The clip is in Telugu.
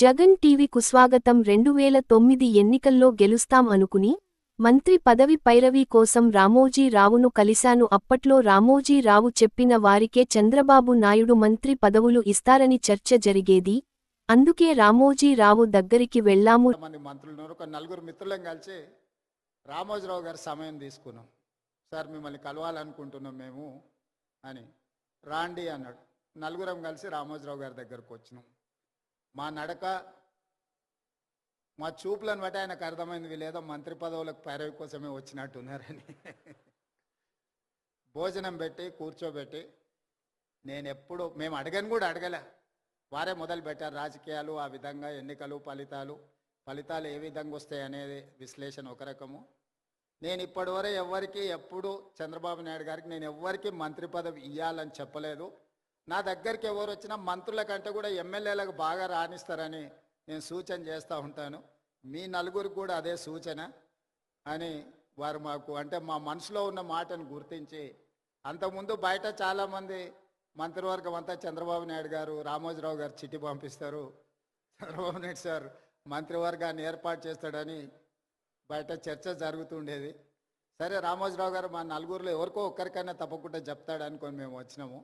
జగన్ టీవీకు స్వాగతం రెండు వేల తొమ్మిది ఎన్నికల్లో గెలుస్తాం అనుకుని మంత్రి పదవి పైరవీ కోసం రామోజీరావును కలిశాను. అప్పట్లో రామోజీరావు చెప్పిన వారికే చంద్రబాబు నాయుడు మంత్రి పదవులు ఇస్తారని చర్చ జరిగేది. అందుకే రామోజీరావు దగ్గరికి వెళ్ళాము నలుగురు మిత్రులం కలిసి రామోజీరావు గారి సమయం తీసుకున్నాం. సార్ మిమ్మల్ని కలవాలనుకుంటున్నాం మేము అని. రాండి అన్నాడు. నలుగురం కలిసి రామోజీరావు గారి దగ్గరకు వచ్చినాం. మా నడక మా చూపులను బట్టి ఆయనకు అర్థమైంది వీళ్ళేదో మంత్రి పదవులకు పైరవి కోసమే వచ్చినట్టున్నారని భోజనం పెట్టి కూర్చోబెట్టి నేను ఎప్పుడు మేము అడగను కూడా అడగలే. వారే మొదలు పెట్టారు రాజకీయాలు ఆ విధంగా ఎన్నికలు ఫలితాలు. ఫలితాలు ఏ విధంగా వస్తాయి అనేది విశ్లేషణ ఒక రకము. నేను ఇప్పటివరకు ఎవరికి ఎప్పుడు చంద్రబాబు నాయుడు గారికి నేను ఎవ్వరికి మంత్రి పదవి ఇవ్వాలని చెప్పలేదు. నా దగ్గరికి ఎవరు వచ్చినా మంత్రుల కంటే కూడా ఎమ్మెల్యేలకు బాగా రాణిస్తారని నేను సూచన చేస్తూ ఉంటాను. మీ నలుగురికి కూడా అదే సూచన అని వారు మాకు అంటే మా మనసులో ఉన్న మాటను గుర్తించి అంతకుముందు బయట చాలామంది మంత్రివర్గం అంతా చంద్రబాబు నాయుడు గారు రామోజీరావు గారు చిట్టి పంపిస్తారు. చంద్రబాబు నాయుడు సార్ మంత్రివర్గాన్ని ఏర్పాటు చేస్తాడని బయట చర్చ జరుగుతుండేది. సరే రామోజీరావు గారు మా నలుగురిలో ఎవరికో ఒక్కరికైనా తప్పకుండా చెప్తాడనుకొని మేము వచ్చినాము.